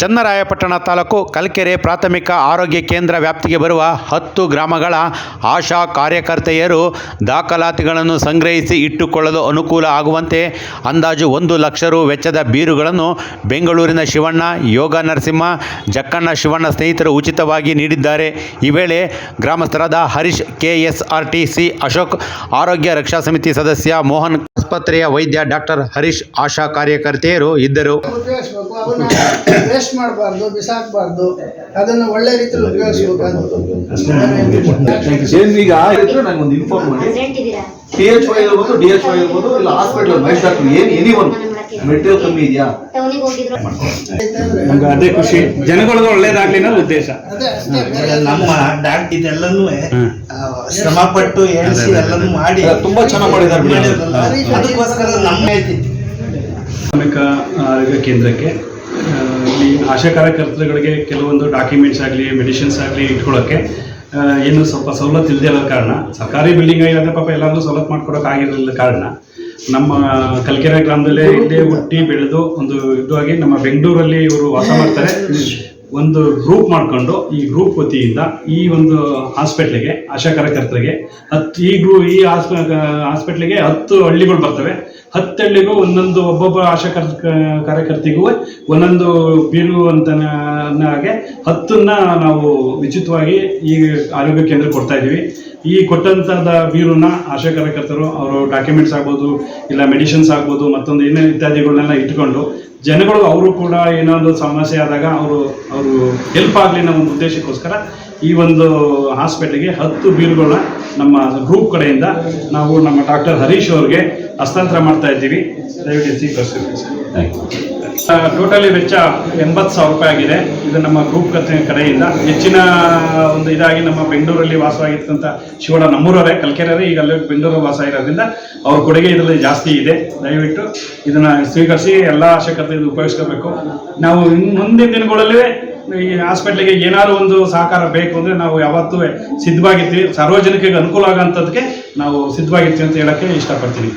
ಚನ್ನರಾಯಪಟ್ಟಣ ತಾಲೂಕು ಕಲ್ಕೆರೆ ಪ್ರಾಥಮಿಕ ಆರೋಗ್ಯ ಕೇಂದ್ರ ವ್ಯಾಪ್ತಿಗೆ ಬರುವ ಹತ್ತು ಗ್ರಾಮಗಳ ಆಶಾ ಕಾರ್ಯಕರ್ತೆಯರು ದಾಖಲಾತಿಗಳನ್ನು ಸಂಗ್ರಹಿಸಿ ಇಟ್ಟುಕೊಳ್ಳಲು ಅನುಕೂಲ ಆಗುವಂತೆ ಅಂದಾಜು ಒಂದು ಲಕ್ಷ ರು ವೆಚ್ಚದ ಬೀರುಗಳನ್ನು ಬೆಂಗಳೂರಿನ ಶಿವಣ್ಣ, ಯೋಗ ನರಸಿಂಹ, ಜಕ್ಕಣ್ಣ ಶಿವಣ್ಣ ಸ್ನೇಹಿತರು ಉಚಿತವಾಗಿ ನೀಡಿದ್ದಾರೆ. ಈ ವೇಳೆ ಗ್ರಾಮಸ್ಥರಾದ ಹರೀಶ್, ಕೆಎಸ್ಆರ್ಟಿಸಿ ಅಶೋಕ್, ಆರೋಗ್ಯ ರಕ್ಷಾ ಸಮಿತಿ ಸದಸ್ಯ ಮೋಹನ್, ಆಸ್ಪತ್ರೆಯ ವೈದ್ಯ ಡಾಕ್ಟರ್ ಹರೀಶ್, ಆಶಾ ಕಾರ್ಯಕರ್ತೆಯರು ಇದ್ದರು. ವೇಸ್ಟ್ ಮಾಡಬಾರ್ದು ಬಿಸಾಕಬಾರ್ದು ಅದನ್ನ ಒಳ್ಳೆ ರೀತಿಯಲ್ಲಿ ಉಪಯೋಗಿಸಬೇಕು ಏನ್ ಈಗ ಇದ್ರೆ ನಂಗೆ ಒಂದು ಇನ್ಫಾರ್ಮ್ ಮಾಡಿ. ಟಿ ಎಚ್ ವೈ ಇರ್ಬೋದು ಡಿ ಎಚ್ ವೈ ಇರ್ಬೋದು ಇಲ್ಲ ಹಾಸ್ಪಿಟಲ್ ಮೈಸ್ ಡಾಕ್ಟರ್ ಏನ್ ಎನಿ ಒನ್ ಮೆಟೀರಿಯಲ್ ಕಮ್ಮಿ ಇದೆಯಾ? ನಮ್ಗೆ ಅದೇ ಖುಷಿ. ಜನಗಳಿಗೆ ಒಳ್ಳೇದಾಗ್ಲಿ ಅನ್ನೋ ಉದ್ದೇಶ. ಅದೇ ನಮ್ಮ ಡಾಕ್ಟರ್ ಇದೆಲ್ಲನೂ ಶ್ರಮ ಪಟ್ಟು ಎಲ್ಲನೂ ಮಾಡಿ. ತುಂಬಾ ಚೆನ್ನಾಗಿ ಮಾಡಿದ್ದಾರೆ ಅದಕ್ಕೋಸ್ಕರ ನಮ್ಮ ಆರೋಗ್ಯ ಕೇಂದ್ರಕ್ಕೆ ಇಲ್ಲಿ ಆಶಾ ಕಾರ್ಯಕರ್ತರುಗಳಿಗೆ ಕೆಲವೊಂದು ಡಾಕ್ಯುಮೆಂಟ್ಸ್ ಆಗಲಿ ಮೆಡಿಸಿನ್ಸ್ ಆಗಲಿ ಇಟ್ಕೊಳ್ಳೋಕ್ಕೆ ಏನು ಸ್ವಲ್ಪ ಸವಲತ್ತು ಇಲ್ಲದೆ ಇರೋ ಕಾರಣ, ಸರ್ಕಾರಿ ಬಿಲ್ಡಿಂಗ್ ಆಗಿರೋದ್ರೆ ಪಾಪ ಎಲ್ಲರೂ ಸವಲತ್ತು ಮಾಡ್ಕೊಡೋಕೆ ಆಗಿರಲಿಲ್ಲ ಕಾರಣ, ನಮ್ಮ ಕಲ್ಕೆರೆ ಗ್ರಾಮದಲ್ಲೇ ಇಲ್ಲೇ ಹುಟ್ಟಿ ಬೆಳೆದು ಒಂದು ಇದಾಗಿ ನಮ್ಮ ಬೆಂಗಳೂರಲ್ಲಿ ಇವರು ವಾಸ ಮಾಡ್ತಾರೆ. ಒಂದು ಗ್ರೂಪ್ ಮಾಡಿಕೊಂಡು ಈ ಗ್ರೂಪ್ ವತಿಯಿಂದ ಈ ಒಂದು ಹಾಸ್ಪಿಟ್ಲಿಗೆ ಆಶಾ ಕಾರ್ಯಕರ್ತರಿಗೆ ಹತ್ತು, ಈ ಗ್ರೂ ಈ ಹಾಸ್ಪಿಟ್ಲಿಗೆ ಹತ್ತು ಹಳ್ಳಿಗಳು ಬರ್ತವೆ. ಹತ್ತು ಹಳ್ಳಿಗೂ ಒಂದೊಂದು ಒಬ್ಬೊಬ್ಬ ಆಶಾ ಕರ್- ಕಾರ್ಯಕರ್ತಿಗೂ ಒಂದೊಂದು ಬೀರು ಅಂತ ಹಾಗೆ ಹತ್ತನ್ನ ನಾವು ಉಚಿತವಾಗಿ ಈ ಆರೋಗ್ಯ ಕೇಂದ್ರ ಕೊಡ್ತಾ ಇದ್ದೀವಿ. ಈ ಕೊಟ್ಟಂತದ ಬೀರುನ ಆಶಾ ಕಾರ್ಯಕರ್ತರು, ಅವರು ಡಾಕ್ಯುಮೆಂಟ್ಸ್ ಆಗ್ಬೋದು, ಇಲ್ಲ ಮೆಡಿಸಿನ್ಸ್ ಆಗ್ಬೋದು, ಮತ್ತೊಂದು ಏನೇ ಇತ್ಯಾದಿಗಳನ್ನೆಲ್ಲ ಇಟ್ಕೊಂಡು ಜನಗಳು ಅವರು ಕೂಡ ಏನಾದರೂ ಸಮಸ್ಯೆ ಆದಾಗ ಅವರು ಅವರು ಹೆಲ್ಪ್ ಆಗಲಿ ಅನ್ನೋ ಒಂದು ಉದ್ದೇಶಕ್ಕೋಸ್ಕರ ಈ ಒಂದು ಹಾಸ್ಪಿಟ್ಲಿಗೆ ಹತ್ತು ಬೀರುಗಳನ್ನ ನಮ್ಮ ಗ್ರೂಪ್ ಕಡೆಯಿಂದ ನಾವು ನಮ್ಮ ಡಾಕ್ಟರ್ ಹರೀಶ್ ಅವ್ರಿಗೆ ಹಸ್ತಾಂತರ ಮಾಡ್ತಾ ಇದ್ದೀವಿ. ದಯವಿಟ್ಟು ಸ್ವೀಕರಿಸಿ ಟೋಟಲಿ ವೆಚ್ಚ ಎಂಬತ್ತು ಸಾವಿರ ರೂಪಾಯಿ ಆಗಿದೆ. ಇದು ನಮ್ಮ ಗ್ರೂಪ್ ಕಡೆಯಿಂದ. ಹೆಚ್ಚಿನ ಒಂದು ಇದಾಗಿ ನಮ್ಮ ಬೆಂಗಳೂರಲ್ಲಿ ವಾಸವಾಗಿರ್ತಕ್ಕಂಥ ಶಿವಣ ನಮ್ಮೂರವರೇ, ಕಲ್ಕೆರೆಯವರೆ ಈಗ ಅಲ್ಲಿ ಬೆಂಗಳೂರು ವಾಸ ಇರೋದ್ರಿಂದ ಅವ್ರ ಕೊಡುಗೆ ಇದರಲ್ಲಿ ಜಾಸ್ತಿ ಇದೆ. ದಯವಿಟ್ಟು ಇದನ್ನ ಸ್ವೀಕರಿಸಿ ಎಲ್ಲ ಆಶಕತೆ ಉಪಯೋಗಿಸ್ಕೋಬೇಕು. ನಾವು ಮುಂದಿನ ದಿನಗಳಲ್ಲಿ ಈ ಹಾಸ್ಪಿಟ್ಲಿಗೆ ಏನಾದ್ರು ಒಂದು ಸಹಕಾರ ಬೇಕು ಅಂದರೆ ನಾವು ಯಾವತ್ತೂ ಸಿದ್ಧವಾಗಿರ್ತೀವಿ. ಸಾರ್ವಜನಿಕರಿಗೆ ಅನುಕೂಲ ಆಗೋಂಥದ್ದಕ್ಕೆ ನಾವು ಸಿದ್ಧವಾಗಿರ್ತೀವಿ ಅಂತ ಹೇಳೋಕ್ಕೆ ಇಷ್ಟಪಡ್ತೀನಿ.